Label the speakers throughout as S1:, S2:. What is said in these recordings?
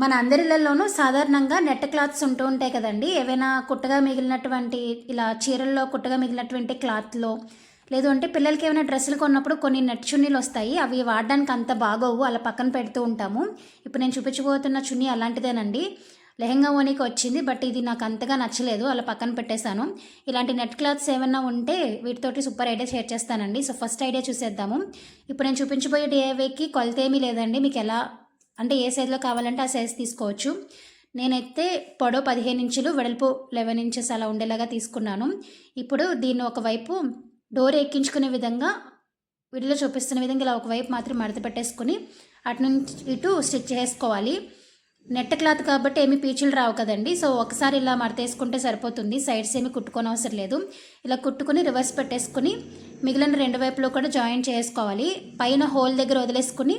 S1: మన అందరిలలోనూ సాధారణంగా net clothes ఉంటూ ఉంటాయి కదండి. ఏవైనా కుట్టగా మిగిలినటువంటి ఇలా చీరల్లో కుట్టగా మిగిలినటువంటి క్లాత్లో లేదు అంటే పిల్లలకి ఏమైనా డ్రెస్సులు కొన్నప్పుడు కొన్ని నెట్ చున్నీలు వస్తాయి. అవి వాడడానికి అంత బాగోవు. అలా పక్కన పెడుతూ ఉంటాము. ఇప్పుడు నేను చూపించబోతున్న చున్నీ అలాంటిదేనండి. లెహంగా ఓనికి వచ్చింది బట్ ఇది నాకు అంతగా నచ్చలేదు. అలా పక్కన పెట్టేశాను. ఇలాంటి నెట్ క్లాత్స్ ఏమైనా ఉంటే వీటితోటి సూపర్ ఐడియా షేర్ చేస్తానండి. సో ఫస్ట్ ఐడియా చూసేద్దాము. ఇప్పుడు నేను చూపించబోయే డిఐవేకి కొలత ఏమీ లేదండి. మీకు ఎలా అంటే ఏ సైజులో కావాలంటే ఆ సైజ్ తీసుకోవచ్చు. నేనైతే పొడవు పదిహేను ఇంచులు వెడల్పు లెవెన్ ఇంచెస్ అలా ఉండేలాగా తీసుకున్నాను. ఇప్పుడు దీన్ని ఒకవైపు డోర్ ఎక్కించుకునే విధంగా వీడియోలో చూపిస్తున్న విధంగా ఇలా ఒకవైపు మాత్రం మడత పెట్టేసుకుని అటు నుంచి ఇటు స్టిచ్ చేసుకోవాలి. నెట్ క్లాత్ కాబట్టి ఏమి పీచులు రావు కదండి. సో ఒకసారి ఇలా మడతేసుకుంటే సరిపోతుంది. సైడ్స్ ఏమి కుట్టుకోని అవసరం లేదు. ఇలా కుట్టుకుని రివర్స్ పెట్టేసుకుని మిగిలిన రెండు వైపులో కూడా జాయిన్ చేసుకోవాలి. పైన హోల్ దగ్గర వదిలేసుకుని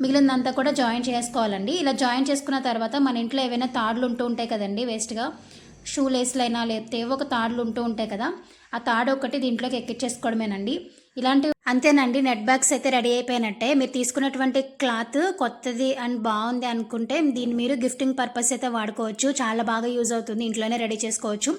S1: మిగిలినంతా కూడా జాయిన్ చేసుకోవాలండి. ఇలా జాయిన్ చేసుకున్న తర్వాత మన ఇంట్లో ఏవైనా తాడులు ఉంటూ ఉంటాయి కదండి వేస్ట్గా షూ లేస్లైనా లేకపోతే ఏవో ఒక తాడులు ఉంటూ ఉంటాయి కదా ఆ తాడు ఒకటి దీంట్లోకి ఎక్కించేసుకోవడమేనండి ఇలాంటివి అంతేనండి నెట్ బ్యాగ్స్ అయితే రెడీ అయిపోయినట్టే. మీరు తీసుకున్నటువంటి క్లాత్ కొత్తది అండ్ బాగుంది అనుకుంటే దీన్ని మీరు గిఫ్టింగ్ పర్పస్ అయితే వాడుకోవచ్చు. చాలా బాగా యూజ్ అవుతుంది ఇంట్లోనే రెడీ చేసుకోవచ్చు.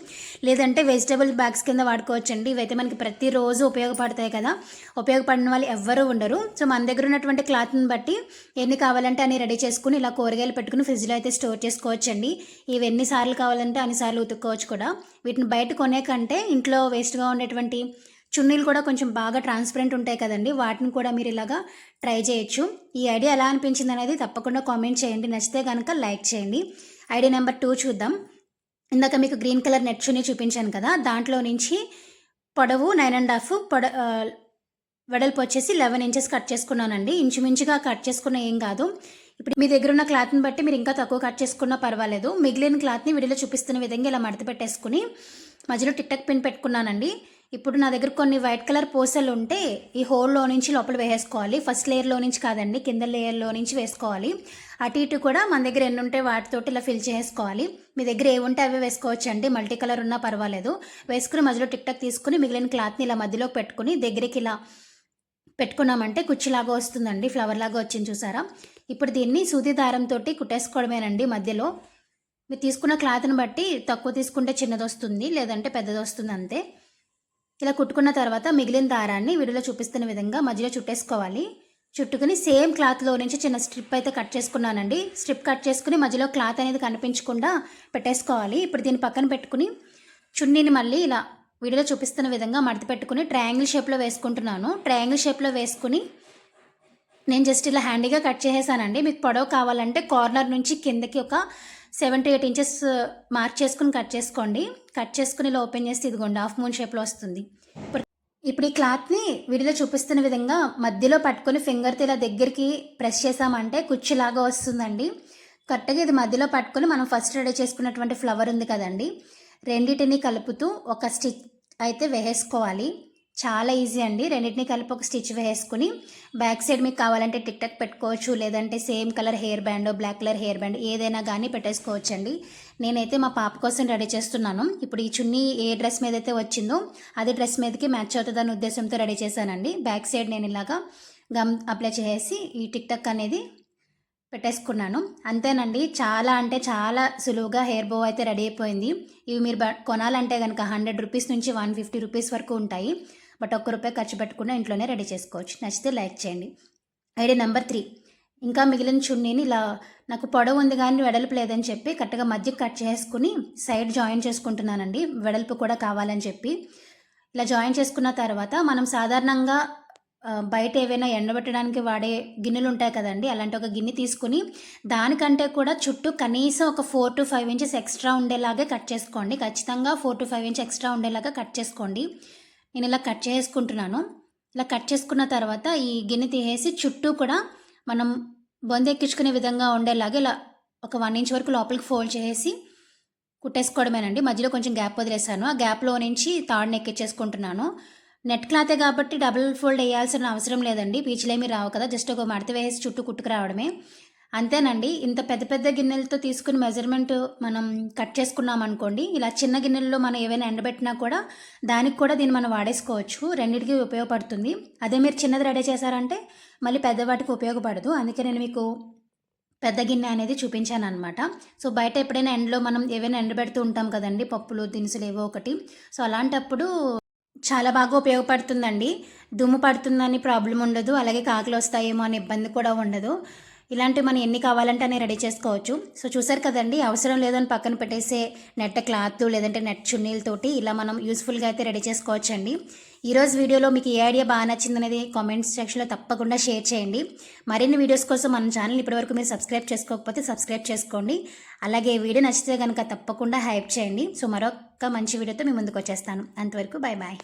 S1: లేదంటే వెజిటబుల్ బ్యాగ్స్ కింద వాడుకోవచ్చు అండి ఇవైతే మనకి ప్రతిరోజు ఉపయోగపడతాయి కదా. ఉపయోగపడిన వాళ్ళు ఎవ్వరూ ఉండరు. సో మన దగ్గర ఉన్నటువంటి క్లాత్ని బట్టి ఎన్ని కావాలంటే అన్ని రెడీ చేసుకుని ఇలా కూరగాయలు పెట్టుకుని ఫ్రిడ్జ్లో అయితే స్టోర్ చేసుకోవచ్చు అండి ఇవి ఎన్నిసార్లు కావాలంటే అన్నిసార్లు ఉతుక్కోవచ్చు కూడా. వీటిని బయట కొనే కంటే ఇంట్లో వేస్ట్గా ఉండేటువంటి చున్నీలు కూడా కొంచెం బాగా ట్రాన్స్పరెంట్ ఉంటాయి కదండి. వాటిని కూడా మీరు ఇలాగా ట్రై చేయొచ్చు. ఈ ఐడియా ఎలా అనిపించింది అనేది తప్పకుండా కామెంట్ చేయండి. నచ్చితే కనుక లైక్ చేయండి. ఐడియా నెంబర్ టూ చూద్దాం. ఇందాక మీకు గ్రీన్ కలర్ నెట్ చున్నీ చూపించాను కదా. దాంట్లో నుంచి పొడవు నైన్ అండ్ హాఫ్ పొడ వెడల్పు వచ్చేసి లెవెన్ ఇంచెస్ కట్ చేసుకున్నానండి. ఇంచుమించుగా కట్ చేసుకున్న ఏం కాదు. ఇప్పుడు మీ దగ్గర ఉన్న క్లాత్ని బట్టి మీరు ఇంకా తక్కువ కట్ చేసుకున్నా పర్వాలేదు. మిగిలిన క్లాత్ని వీడియోలో చూపిస్తున్న విధంగా ఇలా మడత పెట్టేసుకుని మధ్యలో టిక్ టక్ పిన్ పెట్టుకున్నానండి. ఇప్పుడు నా దగ్గర కొన్ని వైట్ కలర్ పూసలు ఉంటే ఈ హోల్లో నుంచి లోపల వేసేసుకోవాలి. ఫస్ట్ లేయర్లో నుంచి కాదండి కింద లేయర్లో నుంచి వేసుకోవాలి. అటు ఇటు కూడా మన దగ్గర ఎన్ని ఉంటే వాటితోటి ఇలా ఫిల్ చేసుకోవాలి మీ దగ్గర ఏ ఉంటే అవే వేసుకోవచ్చు అండి మల్టీ కలర్ ఉన్నా పర్వాలేదు. వేసుకుని మధ్యలో టిక్ టక్ తీసుకుని మిగిలిన క్లాత్ని ఇలా మధ్యలో పెట్టుకుని దగ్గరికి ఇలా పెట్టుకున్నామంటే కుచ్చిలాగా వస్తుందండి. ఫ్లవర్ లాగా వచ్చింది చూసారా? ఇప్పుడు దీన్ని సూది దారంతో కుట్టేసుకోవడమేనండి మధ్యలో. మీరు తీసుకున్న క్లాత్ని బట్టి తక్కువ తీసుకుంటే చిన్నది వస్తుంది లేదంటే పెద్దది వస్తుంది అంతే. ఇలా కుట్టుకున్న తర్వాత మిగిలిన దారాన్ని వీడియోలో చూపిస్తున్న విధంగా మధ్యలో చుట్టేసుకోవాలి. చుట్టుకుని సేమ్ క్లాత్లో నుంచి చిన్న స్ట్రిప్ అయితే కట్ చేసుకున్నానండి. స్ట్రిప్ కట్ చేసుకుని మధ్యలో క్లాత్ అనేది కనిపించకుండా పెట్టేసుకోవాలి. ఇప్పుడు దీన్ని పక్కన పెట్టుకుని చున్నీని మళ్ళీ ఇలా వీడియోలో చూపిస్తున్న విధంగా మడత పెట్టుకుని ట్రయాంగిల్ షేప్లో వేసుకుంటున్నాను. ట్రయాంగిల్ షేప్లో వేసుకుని నేను జస్ట్ ఇలా హ్యాండీగా కట్ చేసేసానండి. మీకు పొడవు కావాలంటే కార్నర్ నుంచి కిందకి ఒక seven to eight inches mark చేసుకుని కట్ చేసుకోండి. కట్ చేసుకుని ఇలా ఓపెన్ చేస్తే ఇదిగోండి హాఫ్ మూన్ షేప్లో వస్తుంది. ఇప్పుడు ఇప్పుడు ఈ క్లాత్ని వీడియోలో చూపిస్తున్న విధంగా మధ్యలో పట్టుకొని ఫింగర్తో ఇలా దగ్గరికి ప్రెస్ చేసామంటే కుచ్చిలాగా వస్తుందండి. కరెక్ట్గా ఇది మధ్యలో పట్టుకొని మనం ఫస్ట్ రెడీ చేసుకున్నటువంటి ఫ్లవర్ ఉంది కదండి. రెండింటిని కలుపుతూ ఒక స్టిచ్ అయితే వేసుకోవాలి. చాలా ఈజీ అండి. రెండింటిని కలిపి ఒక స్టిచ్ వేసుకుని బ్యాక్ సైడ్ మీకు కావాలంటే టిక్ టక్ పెట్టుకోవచ్చు లేదంటే same colour hair band black colour hair band ఏదైనా కానీ పెట్టేసుకోవచ్చండి. నేనైతే మా పాప కోసం రెడీ చేస్తున్నాను. ఇప్పుడు ఈ చున్నీ ఏ డ్రెస్ మీద అయితే వచ్చిందో అదే డ్రెస్ మీదకి మ్యాచ్ అవుతుందన్న ఉద్దేశంతో రెడీ చేశానండి. బ్యాక్ సైడ్ నేను ఇలాగా గమ్ అప్లై చేసి ఈ టిక్ టక్ అనేది పెట్టేసుకున్నాను. అంతేనండి. చాలా అంటే చాలా సులువుగా హెయిర్ బో అయితే రెడీ అయిపోయింది. ఇవి మీరు బ- కొనాలంటే కనుక హండ్రెడ్ రూపీస్ నుంచి వన్ ఫిఫ్టీ రూపీస్ వరకు ఉంటాయి. బట్ ఒక్క రూపాయి ఖర్చు పెట్టకుండా ఇంట్లోనే రెడీ చేసుకోవచ్చు. నచ్చితే లైక్ చేయండి. Idea number three. ఇంకా మిగిలిన చున్నీని ఇలా నాకు పొడవు ఉంది కానీ వెడల్పు లేదని చెప్పి కరెక్ట్గా మధ్య కట్ చేసుకుని సైడ్ జాయిన్ చేసుకుంటున్నానండి. వెడల్పు కూడా కావాలని చెప్పి. ఇలా జాయిన్ చేసుకున్న తర్వాత మనం సాధారణంగా బయట ఏవైనా ఎండబెట్టడానికి వాడే గిన్నెలు ఉంటాయి కదండి. అలాంటి ఒక గిన్నె తీసుకుని దానికంటే కూడా చుట్టూ కనీసం ఒక four to five inches extra ఉండేలాగే cut చేసుకోండి. ఖచ్చితంగా four to five inch extra ఉండేలాగా కట్ చేసుకోండి. నేను ఇలా కట్ చేసుకుంటున్నాను. ఇలా కట్ చేసుకున్న తర్వాత ఈ గిన్నె తీసేసి చుట్టూ కూడా మనం బొందెక్కించుకునే విధంగా ఉండేలాగా ఇలా ఒక వన్ ఇంచ్ వరకు లోపలికి ఫోల్డ్ చేసి కుట్టేసుకోవడమేనండి. మధ్యలో కొంచెం గ్యాప్ వదిలేసాను. ఆ గ్యాప్లో నుంచి తాడుని ఎక్కించేసుకుంటున్నాను. నెట్ క్లాతే కాబట్టి డబుల్ ఫోల్డ్ వేయాల్సిన అవసరం లేదండి. పీచులేమీ రావు కదా. జస్ట్ ఒక మడత వేసి చుట్టూ కుట్టుకు రావడమే. అంతేనండి. ఇంత పెద్ద పెద్ద గిన్నెలతో తీసుకుని మెజర్మెంట్ మనం కట్ చేసుకున్నాం అనుకోండి ఇలా చిన్న గిన్నెల్లో మనం ఏవైనా ఎండబెట్టినా కూడా దానికి కూడా దీన్ని మనం వాడేసుకోవచ్చు. రెండింటికి ఉపయోగపడుతుంది. అదే మీరు చిన్నది రెడీ చేశారంటే మళ్ళీ పెద్దవాటికి ఉపయోగపడదు. అందుకే నేను మీకు పెద్ద గిన్నె అనేది చూపించాను అనమాట సో బయట ఎప్పుడైనా ఎండలో మనం ఏవైనా ఎండబెడుతూ ఉంటాం కదండి పప్పులు దినుసులు ఏవో ఒకటి. సో అలాంటప్పుడు చాలా బాగా ఉపయోగపడుతుందండి. దుమ్ము పడుతుందని ప్రాబ్లం ఉండదు అలాగే కాకులు వస్తాయేమో అనే ఇబ్బంది కూడా ఉండదు. ఇలాంటివి మనం ఎన్ని కావాలంటే అన్ని రెడీ చేసుకోవచ్చు. సో చూసారు కదండి అవసరం లేదని పక్కన పెట్టేసే నెట్ క్లాత్ లేదంటే నెట్ చున్నీలతోటి ఇలా మనం యూస్ఫుల్గా అయితే రెడీ చేసుకోవచ్చండి. ఈరోజు వీడియోలో మీకు ఏ ఐడియా బాగా నచ్చింది అనేది కామెంట్స్ సెక్షన్లో తప్పకుండా షేర్ చేయండి. మరిన్ని వీడియోస్ కోసం మన ఛానల్ ఇప్పటివరకు మీరు సబ్స్క్రైబ్ చేసుకోకపోతే సబ్స్క్రైబ్ చేసుకోండి. అలాగే వీడియో నచ్చితే కనుక తప్పకుండా హైప్ చేయండి. సో మరొక మంచి వీడియోతో మీ ముందుకు వచ్చేస్తాను. అంతవరకు బాయ్ బాయ్